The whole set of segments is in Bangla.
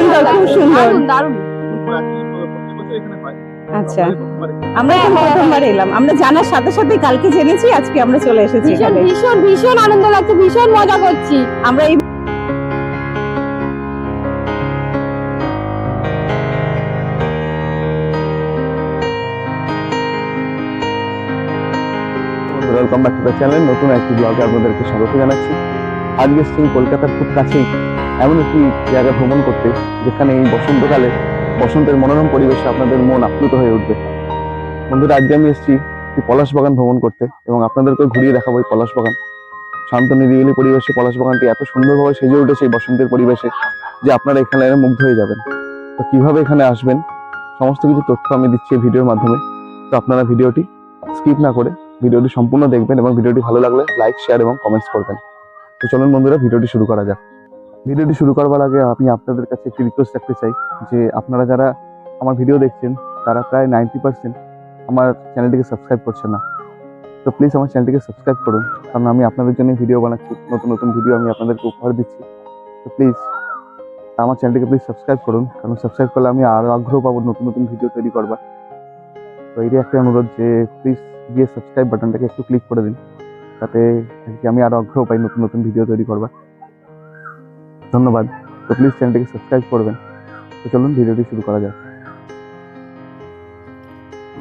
সুন্দর খুব সুন্দর। দারুণ দারুণ। আচ্ছা। আমরা প্রথমবার এলাম। আমরা জানার সাথে সাথে কালকে জেনেছি আজকে আমরা চলে এসেছি ভীষণ ভীষণ ভীষণ আনন্দ লাগছে ভীষণ মজা করছি। আমরা এই welcome back to the channel নতুন একটি ব্লগে আপনাদেরকে স্বাগত জানাচ্ছি। আজকে কলকাতার খুব কাছেই। এমন একটি জায়গা ভ্রমণ করতে, যেখানে এই বসন্তকালে, বসন্তের মনোরম পরিবেশে আপনাদের মন আপ্লুত হয়ে উঠবে। বন্ধুরা, আজকে আমি এসেছি একটি পলাশ বাগান ভ্রমণ করতে এবং আপনাদেরকে ঘুরিয়ে দেখাবো এই পলাশ বাগান। শান্ত, নিরিবিলি পরিবেশে পলাশ বাগানটি এত সুন্দরভাবে সেজে উঠেছে এই বসন্তের পরিবেশে যে আপনারা এখানে মুগ্ধ হয়ে যাবেন। তো কীভাবে এখানে আসবেন? সমস্ত কিছু তথ্য আমি দিচ্ছি ভিডিওর মাধ্যমে। তো আপনারা ভিডিওটি স্কিপ না করে ভিডিওটি সম্পূর্ণ দেখবেন এবং ভিডিওটি ভালো লাগলে লাইক, শেয়ার এবং কমেন্টস করবেন। তো চলুন বন্ধুরা, ভিডিওটি শুরু করা যাক। ভিডিওটি শুরু করবার আগে আমি আপনাদের কাছে একটি রিকোয়েস্ট রাখতে চাই যে আপনারা যারা আমার ভিডিও দেখছেন, তারা প্রায় নাইনটি পার্সেন্ট আমার চ্যানেলটিকে সাবস্ক্রাইব করছেন না। তো প্লিজ আমার চ্যানেলটিকে সাবস্ক্রাইব করুন, কারণ আমি আপনাদের জন্য ভিডিও বানাচ্ছি, নতুন নতুন ভিডিও আমি আপনাদেরকে উপহার দিচ্ছি। তো প্লিজ আমার চ্যানেলটিকে প্লিজ সাবস্ক্রাইব করুন, কারণ সাবস্ক্রাইব করলে আমি আরও আগ্রহ পাবো নতুন নতুন ভিডিও তৈরি করবার। তো এটাই একটা অনুরোধ যে প্লিজ গিয়ে সাবস্ক্রাইব বাটনটাকে একটু ক্লিক করে দিন, তাতে আমি আরও আগ্রহ পাই নতুন নতুন ভিডিও তৈরি করবার। ধন্যবাদ। তো প্লিজ চ্যানেলটাকে সাবস্ক্রাইব করবেন। তো চলুন ভিডিওটি শুরু করা যাক।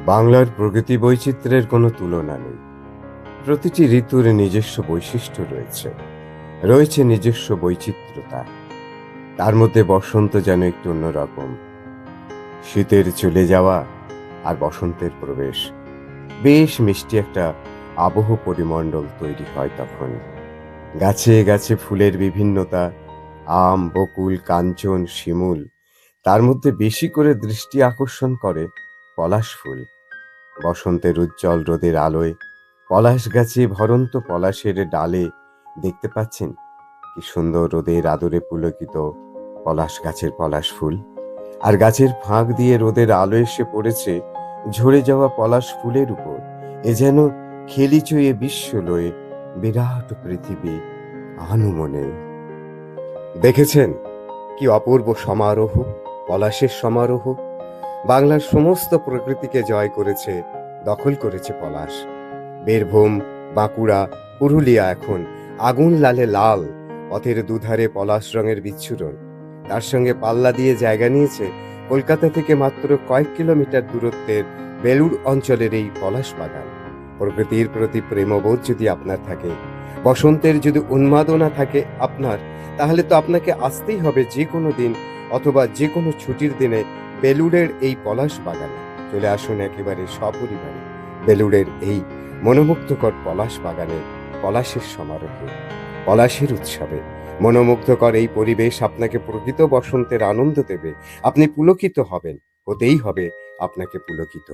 বাংলার প্রকৃতি বৈচিত্র্যের কোনো তুলনা নেই। প্রতিটি ঋতুর নিজস্ব বৈশিষ্ট্য রয়েছে। রয়েছে নিজস্ব বৈচিত্র্যতা। তার মধ্যে বসন্ত যেন একটু অন্যরকম। শীতের চলে যাওয়া আর বসন্তের প্রবেশ। বেশ মিষ্টি একটা আবহ পরিমণ্ডল তৈরি হয় তখন। গাছে গাছে ফুলের বিভিন্নতা আম, বকুল, কাঞ্চন, শিমুল। তার মধ্যে বেশি করে দৃষ্টি আকর্ষণ করে পলাশ ফুল। বসন্তের উজ্জ্বল রোদের আলোয় পলাশ গাছে ভরন্ত পলাশের ডালে দেখতে পাচ্ছেন কি সুন্দর রোদের আদরে পুলকিত পলাশ গাছের পলাশ ফুল। আর গাছের ফাঁক দিয়ে রোদের আলো এসে পড়েছে ঝরে যাওয়া পলাশ ফুলের উপর। এ যেন খেলি চয়ে বিশ্ব লয়ে বিরাট পৃথিবী আনুমনে। দেখেছেন কি অপূর্ব সমারোহ, পলাশের সমারোহ? বাংলার সমস্ত প্রকৃতিকে জয় করেছে, দখল করেছে পলাশ। বীরভূম, বাঁকুড়া, পুরুলিয়া এখন আগুন লালে লাল, পথের দুধারে পলাশ রঙের বিচ্ছুরণ। তার সঙ্গে পাল্লা দিয়ে জায়গা নিয়েছে কলকাতা থেকে মাত্র কয়েক কিলোমিটার দূরত্বের বেলুড় অঞ্চলের এই পলাশ বাগান। প্রকৃতির প্রতি প্রেমবোধ যদি আপনার থাকে বসন্তের যদি উন্মাদনা থাকে আপনার, তাহলে তো আপনাকে আসতেই হবে যে কোনো দিন অথবা যে কোনো ছুটির দিনে বেলুড়ের এই পলাশ বাগানে। চলে আসুন একেবারে সপরিবারে বেলুড়ের এই মনোমুগ্ধকর পলাশ বাগানে পলাশের সমারোহে, পলাশের উৎসবে। মনোমুগ্ধকর এই পরিবেশ আপনাকে প্রকৃত বসন্তের আনন্দ দেবে। আপনি পুলকিত হবেন, হতেই হবে আপনাকে পুলকিত।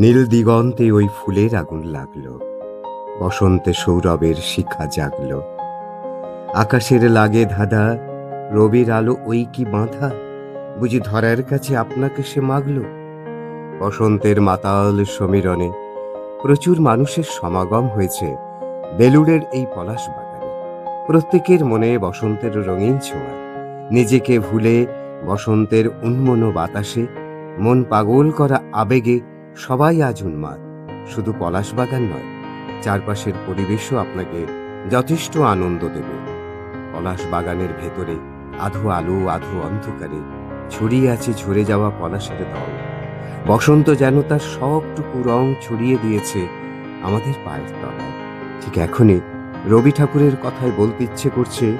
নীল দিগন্তে ওই ফুলের আগুন লাগল। বসন্তে সৌরভের শিখা জাগল। আকাশের লাগে ধাঁধা, রবির আলো ওই কি বাঁধা? বুঝি ধরার কাছে আপনাকে সে মাগল। বসন্তের মাতাল সমীরণে প্রচুর মানুষের সমাগম হয়েছে বেলুড়ের এই পলাশ বাগানে। প্রত্যেকের মনে বসন্তের রঙিন ছোঁয়া। নিজেকে ভুলে বসন্তের উন্মনো বাতাসে মন পাগল করা আবেগে সবাই আজ উন্মাদ। শুধু পলাশ বাগান নয়, চারপাশের পরিবেশও আপনাকে যথেষ্ট আনন্দ দেবে। পলাশ বাগানের ভেতরে আধো আলো, আধো অন্ধকারে ছড়িয়ে আছে ঝরে যাওয়া পলাশের দল। বসন্ত যেন তার সবটুকু রং ছড়িয়ে দিয়েছে আমাদের পায়ের তলায়। ঠিক এখনই রবি ঠাকুরের কথায় বলতে ইচ্ছে করছে,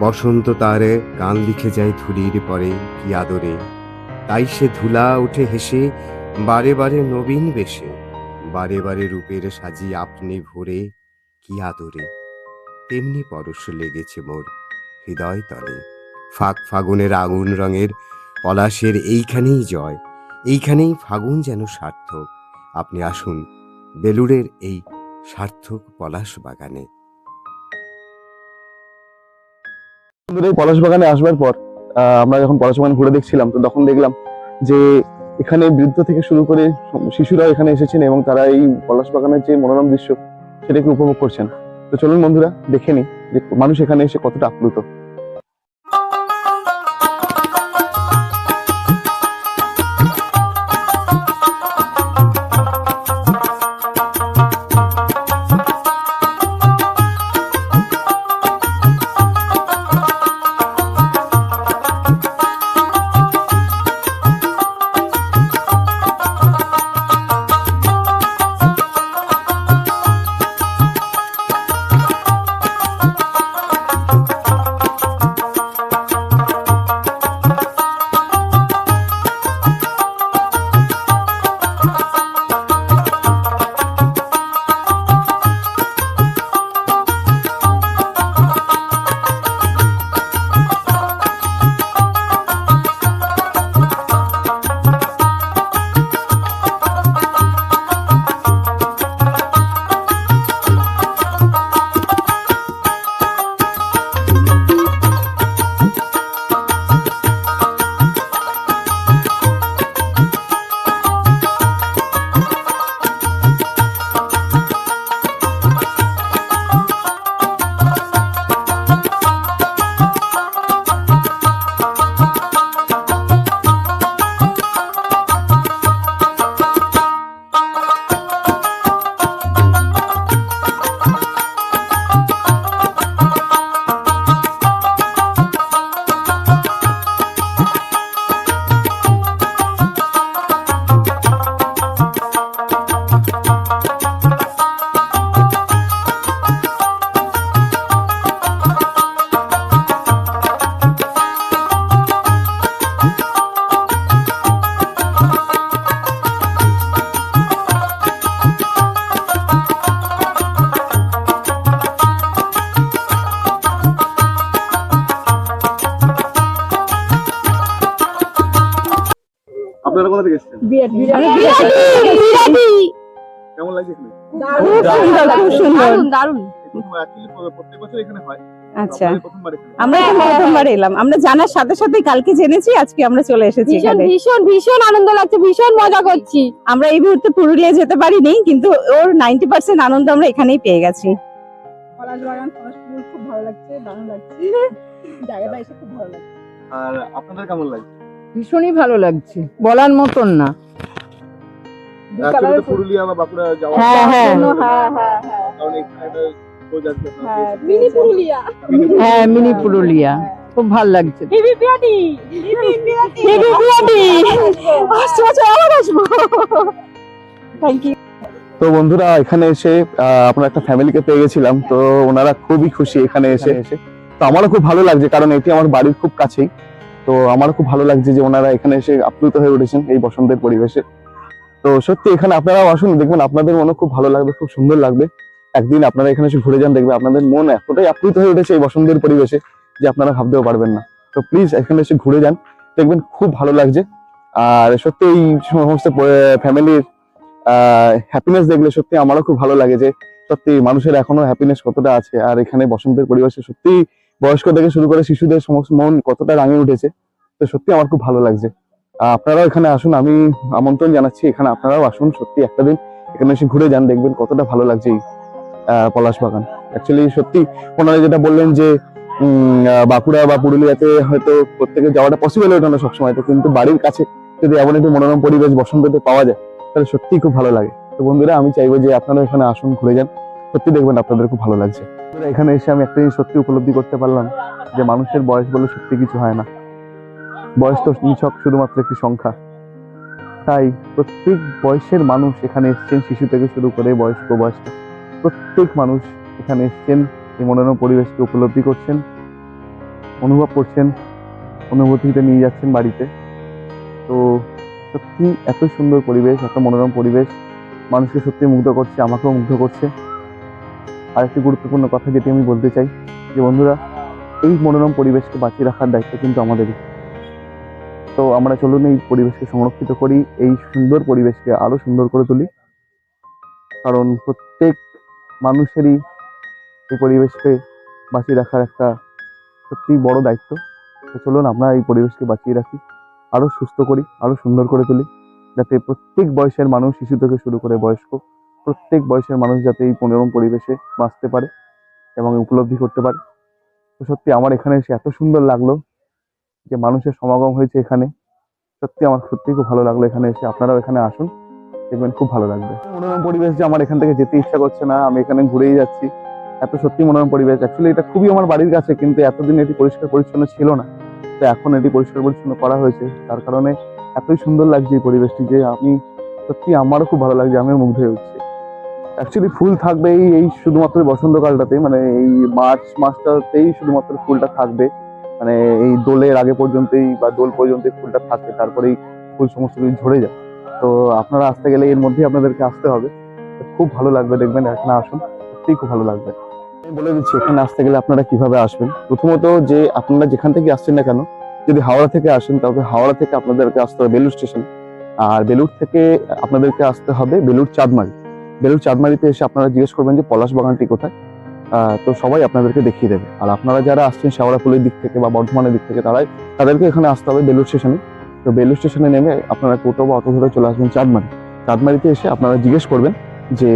বসন্ত তারে গান লিখে যায় ধুলির পরে কি আদরে। তাই সে ধুলা উঠে হেসে বারে বারে নবীন বেশে, বারে বারে রূপের সাজি আপনি ভরে, কি আদরে? তেমনি পরশ লেগেছে মোর হৃদয় তলে। ফাগ ফাগুনের আগুন রঙের পলাশের এইখানেই জয়, এইখানেই ফাগুন যেন সার্থক। আপনি আসুন বেলুড়ের এই সার্থক পলাশ বাগানে। পলাশ বাগানে আসবার পর আমরা যখন পলাশ বাগান ঘুরে দেখছিলাম, তো তখন দেখলাম যে এখানে বৃদ্ধ থেকে শুরু করে শিশুরা এখানে এসেছেন এবং তারা এই পলাশ বাগানের যে মনোরম দৃশ্য, সেটাকে উপভোগ করছেন। তো চলুন বন্ধুরা, দেখে নি যে মানুষ এখানে এসে কতটা আপ্লুত। আপনারা কোথা থেকে এসেছেন? কেমন লাগছে এখানে? খুব সুন্দর দারুণ প্রত্যেক বছর এখানে হয়। আচ্ছা। আমরা প্রথমবার এলাম। আমরা জানার সাথে সাথে কালকে জেনেছি আজকে আমরা চলে এসেছি ভীষণ এখানে। ভীষণ ভীষণ আনন্দ লাগছে ভীষণ মজা করছি। আমরা এই মুহূর্তে পুরুলিয়া যেতে পারিনি কিন্তু ওর নাইনটি পার্সেন্ট আনন্দ আমরা এখানেই পেয়ে গেছি। পলাশ বাগান পলাশ ফুল খুব ভালো লাগছে দারুণ লাগছে। জায়গাটা এসে খুব ভালো লাগছে। আর আপনাদের কেমন লাগছে? ভীষণই ভালো লাগছে বলার মতন না। পুরুলিয়া বা বাঁকুড়া যাওয়া হ্যাঁ হ্যাঁ। হ্যাঁ হ্যাঁ হ্যাঁ। আপনার হ্যাঁ মিনি পুরুলিয়া। হ্যাঁ মিনি পুরুলিয়া। খুব ভালো লাগছে। তো বন্ধুরা এখানে এসে আহ, আমরা একটা ফ্যামিলিকে পেয়ে গেছিলাম। তো ওনারা খুবই খুশি এখানে এসে। তো আমারও খুব ভালো লাগছে কারণ এটি আমার বাড়ির খুব কাছেই। তো আমার খুব ভালো লাগছে যে ওনারা এখানে এসে আপ্লুত হয়ে উঠেছেন এই বসন্তের পরিবেশে। তো সত্যি এখানে আপনারাও আসুন, দেখবেন আপনাদের মনে খুব ভালো লাগবে, খুব সুন্দর লাগবে। একদিন আপনারা এখানে এসে ঘুরে যান, দেখবেন আপনাদের মন এতটাই আপ্লুত হয়ে উঠেছে এই বসন্তের পরিবেশে যে আপনারা ভাবতেও পারবেন না। তো প্লিজ এখানে এসে ঘুরে যান, দেখবেন খুব ভালো লাগছে। আর সত্যি এই সমস্ত ফ্যামিলির হ্যাপিনেস দেখলে সত্যি আমারও খুব ভালো লাগে যে সত্যি মানুষের এখনও হ্যাপিনেস কতটা আছে। আর এখানে বসন্তের পরিবেশে সত্যি বয়স্ক থেকে শুরু করে শিশুদের সমস্ত মন কতটা রাঙিয়ে উঠেছে, তো সত্যি আমার খুব ভালো লাগছে। আপনারাও এখানে আসুন, আমি আমন্ত্রণ জানাচ্ছি, এখানে আপনারাও আসুন, সত্যি একটা দিন এখানে এসে ঘুরে যান, দেখবেন কতটা ভালো লাগছে এই পলাশ বাগান। অ্যাকচুয়ালি সত্যি, ওনারা যেটা বললেন যে বাঁকুড়া বা পুরুলিয়াতে হয়তো প্রত্যেকে যাওয়াটা পসিবল হতো না সবসময়, তো কিন্তু বাড়ির কাছে যদি এমন একটি মনোরম পরিবেশ বসন্ততে পাওয়া যায়, তাহলে সত্যিই খুব ভালো লাগে। তো বন্ধুরা, আমি চাইব যে আপনারা এখানে আসুন, ঘুরে যান। সত্যি দেখবেন আপনাদের খুব ভালো লাগছে। এখানে এসে আমি একটা জিনিস সত্যি উপলব্ধি করতে পারলাম, যে মানুষের বয়স বলে সত্যি কিছু হয় না। বয়স তো নিছক শুধুমাত্র একটি সংখ্যা। তাই প্রত্যেক বয়সের মানুষ এখানে এসছেন শিশু থেকে শুরু করে বয়স্ক বয়স্ক। প্রত্যেক মানুষ এখানে এসছেন, এই মনোরম পরিবেশকে উপলব্ধি করছেন, অনুভব করছেন, অনুভূতিতে নিয়ে যাচ্ছেন বাড়িতে। তো সত্যি এত সুন্দর পরিবেশ, এত মনোরম পরিবেশ, মানুষকে সত্যি মুগ্ধ করছে, আমাকেও মুগ্ধ করছে। আর একটি গুরুত্বপূর্ণ কথা যেটি আমি বলতে চাই, যে বন্ধুরা, এই মনোরম পরিবেশকে বাঁচিয়ে রাখার দায়িত্ব কিন্তু আমাদেরই। তো আমরা চলুন এই পরিবেশকে সংরক্ষিত করি, এই সুন্দর পরিবেশকে আরও সুন্দর করে তুলি। কারণ প্রত্যেক মানুষেরই এই পরিবেশকে বাঁচিয়ে রাখার একটা সত্যি বড় দায়িত্ব। তো চলুন আমরা এই পরিবেশকে বাঁচিয়ে রাখি আরও সুস্থ করি আরও সুন্দর করে তুলি, যাতে প্রত্যেক বয়সের মানুষ শিশু থেকে শুরু করে বয়স্ক প্রত্যেক বয়সের মানুষ যাতে এই মনোরম পরিবেশে বাঁচতে পারে এবং উপলব্ধি করতে পারে। তো সত্যি আমার এখানে এসে এত সুন্দর লাগল যে মানুষের সমাগম হয়েছে এখানে। সত্যি আমার সত্যি খুব ভালো লাগল এখানে এসে। আপনারাও এখানে আসুন, দেখবেন খুব ভালো লাগবে। মনোরম পরিবেশ যে আমার এখান থেকে যেতে ইচ্ছা করছে না, আমি এখানে ঘুরেই যাচ্ছি। এত সত্যি মনোরম পরিবেশ। অ্যাকচুয়ালি এটা খুবই আমার বাড়ির কাছে, কিন্তু এতদিন এটি পরিষ্কার পরিচ্ছন্ন ছিল না। তো এখন এটি পরিষ্কার পরিচ্ছন্ন করা হয়েছে। তার কারণে এতই সুন্দর লাগছে এই পরিবেশটি যে আমি সত্যি আমারও খুব ভালো লাগছে, আমিও মুগ্ধ হয়ে উঠছি। অ্যাকচুয়ালি ফুল থাকবে এই এই শুধুমাত্র বসন্তকালটাতে মানে এই মার্চ মাসটাতেই শুধুমাত্র ফুলটা থাকবে। মানে এই দোলের আগে পর্যন্তই বা দোল পর্যন্ত ফুলটা থাকবে, তারপরেই ফুল সমস্ত কিছু ঝরে যায় তো আপনারা আসতে গেলে এর মধ্যেই আপনাদেরকে আসতে হবে। খুব ভালো লাগবে দেখবেন, এখানে আসুন, সত্যিই খুব ভালো লাগবে। আমি বলে দিচ্ছি, এখানে আসতে গেলে আপনারা কীভাবে আসবেন? প্রথমত যে আপনারা যেখান থেকে আসছেন না কেন, যদি হাওড়া থেকে আসেন, তবে হাওড়া থেকে আপনাদেরকে আসতে হবে বেলুর স্টেশন। আর বেলুর থেকে আপনাদেরকে আসতে হবে বেলুর চাঁদমারি। বেলুর চাঁদমারিতে এসে আপনারা জিজ্ঞেস করবেন যে পলাশ বাগানটি কোথায়? তো সবাই আপনাদেরকে দেখিয়ে দেবে। আর আপনারা যারা আসছেন শেওড়াফুলের দিক থেকে বা বর্ধমানের দিক থেকে, তারাই তাদেরকে এখানে আসতে হবে বেলুর স্টেশনে। তো বেলুর স্টেশনে নেমে আপনারা টোটো বা অটো ধরে চলে আসবেন চাঁদমারি। চাঁদমারিতে এসে আপনারা জিজ্ঞেস করবেন যে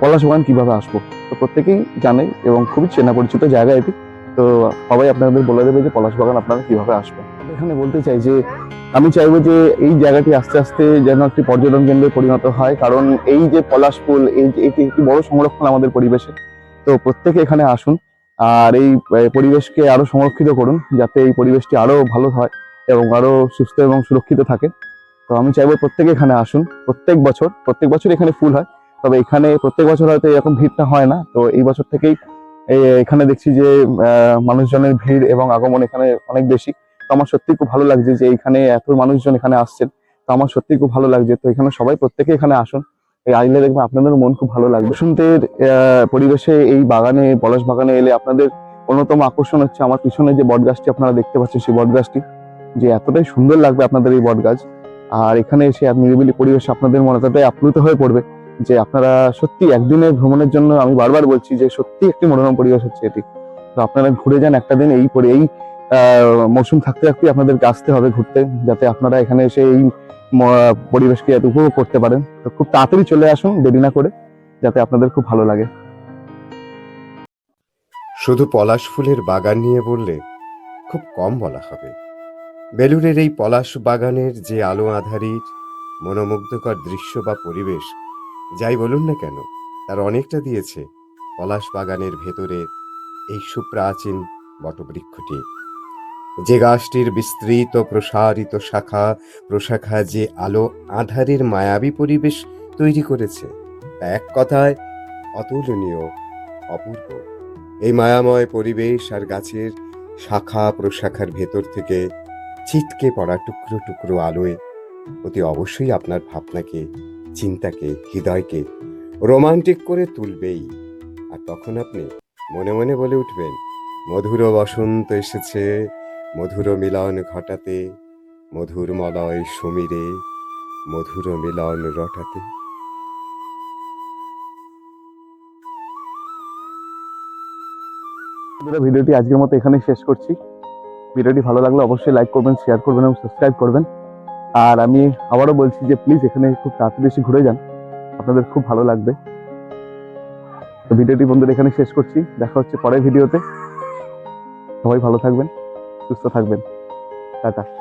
পলাশ বাগান কীভাবে আসব? তো প্রত্যেকেই জানে এবং খুবই চেনা পরিচিত জায়গা এটি। তো সবাই আপনাদের বলে দেবে যে পলাশ বাগান আপনারা কীভাবে আসবেন। এখানে বলতে চাই যে, আমি চাইব যে এই জায়গাটি আস্তে আস্তে যেন একটি পর্যটন কেন্দ্রে পরিণত হয়। কারণ এই যে পলাশ ফুল এই যে একটি বড় সংরক্ষণ আমাদের পরিবেশে। তো প্রত্যেকে এখানে আসুন আর এই পরিবেশকে আরও সংরক্ষিত করুন যাতে এই পরিবেশটি আরও ভালো হয় এবং আরও সুস্থ এবং সুরক্ষিত থাকে। তো আমি চাইব প্রত্যেকে এখানে আসুন। প্রত্যেক বছর প্রত্যেক বছর এখানে ফুল হয়। তবে এখানে প্রত্যেক বছর হয়তো এরকম ভিড়টা হয় না। তো এই বছর থেকেই এখানে দেখছি যে মানুষজনের ভিড় এবং আগমন এখানে অনেক বেশি। তো আমার সত্যি খুব ভালো লাগছে যে এখানে এত মানুষজন এখানে আসছেন। তো আমার সত্যি খুব ভালো লাগছে। তো এখানে সবাই প্রত্যেকে এখানে আসুন। এই আইলে দেখবেন আপনাদের মন খুব ভালো লাগবে। বসন্তের পরিবেশে এই বাগানে, পলাশ বাগানে এলে আপনাদের অন্যতম আকর্ষণ হচ্ছে আমার পিছনে যে বট গাছটি আপনারা দেখতে পাচ্ছেন, সেই বট গাছটি যে এতটাই সুন্দর লাগবে আপনাদের এই বট গাছ আর এখানে এসে নিরিবিলি পরিবেশ আপনাদের মনে এতটাই আপ্লুত হয়ে পড়বে যে আপনারা সত্যি একদিনের ভ্রমণের জন্য আমি বারবার বলছি যে সত্যি একটি মনোরম পরিবেশ হচ্ছে এটি। তো আপনারা ঘুরে যান একটা দিন, এই পরে, এই মৌসুম থাকতে থাকতে আপনাদেরকে আসতে হবে ঘুরতে, যাতে আপনারা এখানে এসে এই পরিবেশকে যাতে উপভোগ করতে পারেন। তো খুব তাড়াতাড়ি চলে আসুন, দেরি না করে, যাতে আপনাদের খুব ভালো লাগে। শুধু পলাশ ফুলের বাগান নিয়ে বললে খুব কম বলা হবে। বেলুরের এই পলাশ বাগানের যে আলো আধারির, মনোমুগ্ধকর দৃশ্য বা পরিবেশ, যাই বলুন না কেন, তার অনেকটা দিয়েছে পলাশ বাগানের ভেতরে এই সুপ্রাচীন বটবৃক্ষটি। যে গাছটির বিস্তৃত প্রসারিত শাখা প্রশাখা যে আলো আধারের মায়াবী পরিবেশ তৈরি করেছে, তা এক কথায় অতুলনীয়, অপূর্ব। এই মায়াময় পরিবেশ আর গাছের শাখা প্রশাখার ভেতর থেকে ছিটকে পড়া টুকরো টুকরো আলোয় অতি অবশ্যই আপনার ভাবনাকে, চিন্তাকে, হৃদয়কে রোমান্টিক করে তুলবেই। আর তখন আপনি মনে মনে বলে উঠবেন, মধুর বসন্ত এসেছে মধুর মিলন ঘটাতে, মধুর মলয় সমীরে, মধুর মিলন রটাতে। ভিডিওটি আজকের মতো এখানে শেষ করছি। ভিডিওটি ভালো লাগলে অবশ্যই লাইক করবেন শেয়ার করবেন এবং সাবস্ক্রাইব করবেন। আর আমি আবারও বলছি যে প্লিজ এখানে খুব তাড়াতাড়ি এসে ঘুরে যান, আপনাদের খুব ভালো লাগবে। তো ভিডিওটি বন্ধুরা এখানে শেষ করছি, দেখা হচ্ছে পরের ভিডিওতে। সবাই ভালো থাকবেন। সুস্থ থাকবেন। টাটা।